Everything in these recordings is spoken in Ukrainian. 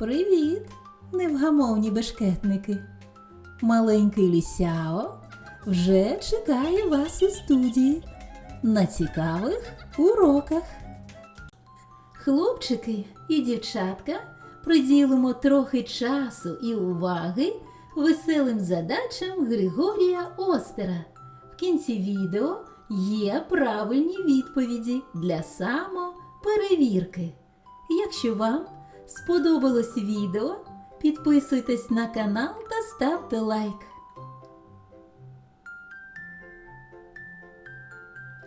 Привіт, невгамовні бешкетники! Маленький лісяо вже чекає вас у студії на цікавих уроках. Хлопчики і дівчатка приділимо трохи часу і уваги веселим задачам Григорія Остера. В кінці відео є правильні відповіді для самоперевірки. Якщо вам сподобалось відео, підписуйтесь на канал та ставте лайк.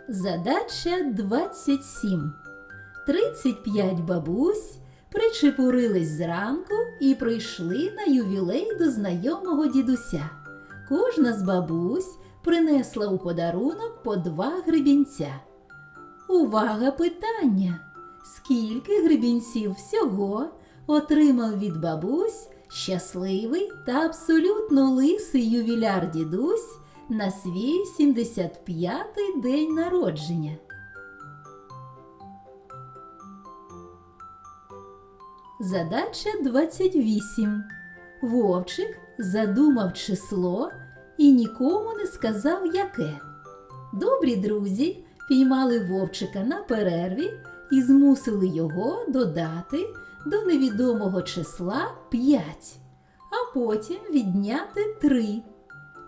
Задача 27. 35 бабусь причепурились зранку і прийшли на ювілей до знайомого дідуся. Кожна з бабусь принесла у подарунок по два гребінця. Увага питання! Скільки гребінців всього отримав від бабусь щасливий та абсолютно лисий ювіляр дідусь на свій 75-й день народження? Задача 28. Вовчик задумав число і нікому не сказав яке. Добрі друзі піймали вовчика на перерві і змусили його додати до невідомого числа 5, а потім відняти 3.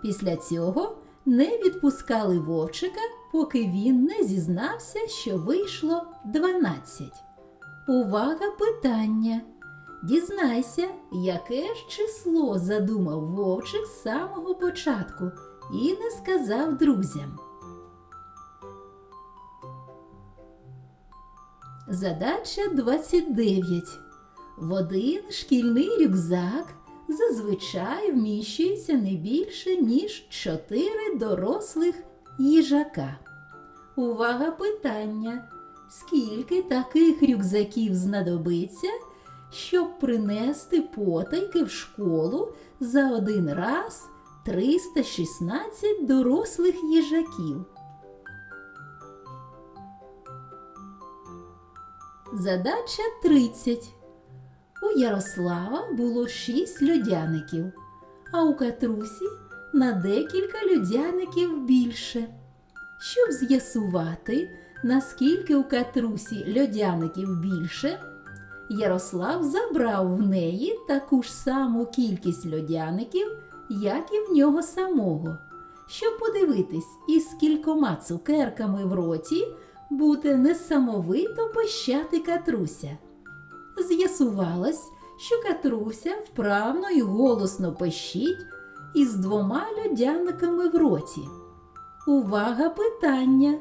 Після цього не відпускали вовчика, поки він не зізнався, що вийшло 12. Увага питання. Дізнайся, яке ж число задумав вовчик з самого початку і не сказав друзям. Задача 29. В один шкільний рюкзак зазвичай вміщується не більше, ніж 4 дорослих їжака. Увага питання. Скільки таких рюкзаків знадобиться, щоб принести потайки в школу за один раз 316 дорослих їжаків? Задача 30. У Ярослава було 6 льодяників, а у Катрусі на декілька льодяників більше. Щоб з'ясувати, наскільки у Катрусі льодяників більше, Ярослав забрав в неї таку ж саму кількість льодяників, як і в нього самого, щоб подивитись, із кількома цукерками в роті буде несамовито пощати Катруся. З'ясувалось, що Катруся вправно і голосно пищить із двома льодяниками в роті. Увага питання!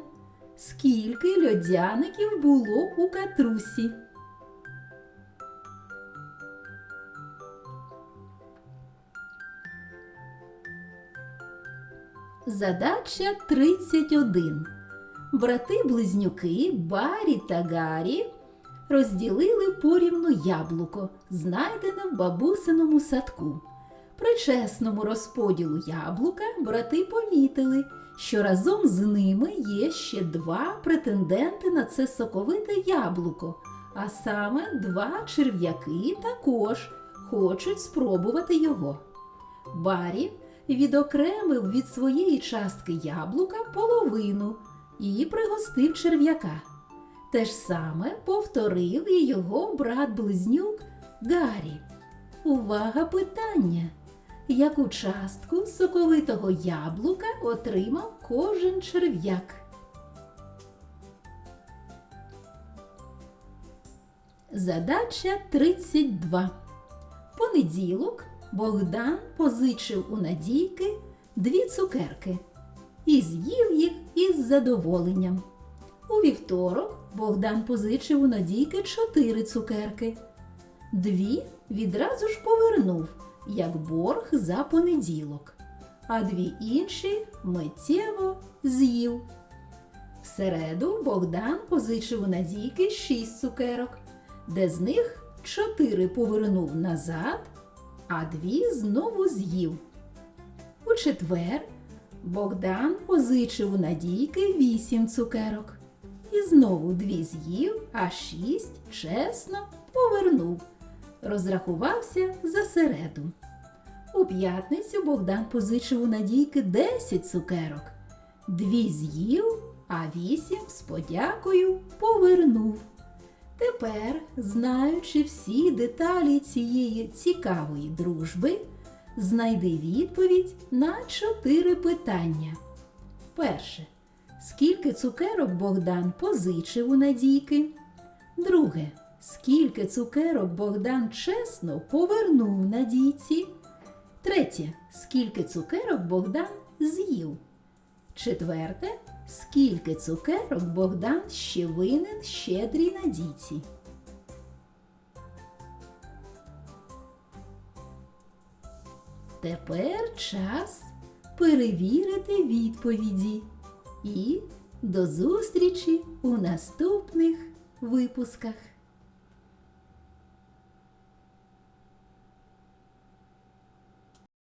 Скільки льодяників було у Катрусі? Задача 31. Брати-близнюки Барі та Гарі розділили порівну яблуко, знайдене в бабусиному садку. При чесному розподілу яблука брати помітили, що разом з ними є ще два претенденти на це соковите яблуко, а саме два черв'яки також хочуть спробувати його. Барі відокремив від своєї частки яблука половину і пригостив черв'яка. Те ж саме повторив і його брат-близнюк Гаррі. Увага питання! Яку частку соковитого яблука отримав кожен черв'як? Задача 32. Понеділок Богдан позичив у Надійки дві цукерки і з'їв їх із задоволенням. У вівторок Богдан позичив у Надійки чотири цукерки. Дві відразу ж повернув, як борг за понеділок, а дві інші миттєво з'їв. В середу Богдан позичив у Надійки шість цукерок, де з них чотири повернув назад, а дві знову з'їв. У четвер Богдан позичив у Надійки вісім цукерок. І знову дві з'їв, а шість чесно повернув. розрахувався за середу. У п'ятницю Богдан позичив у Надійки 10 цукерок. Дві з'їв, а вісім з подякою повернув. Тепер, знаючи всі деталі цієї цікавої дружби, знайди відповідь на чотири питання. Перше. Скільки цукерок Богдан позичив у Надійки? Друге. Скільки цукерок Богдан чесно повернув Надійці? Третє. Скільки цукерок Богдан з'їв? Четверте. Скільки цукерок Богдан ще винен щедрій Надійці? Тепер час перевірити відповіді. І до зустрічі у наступних випусках.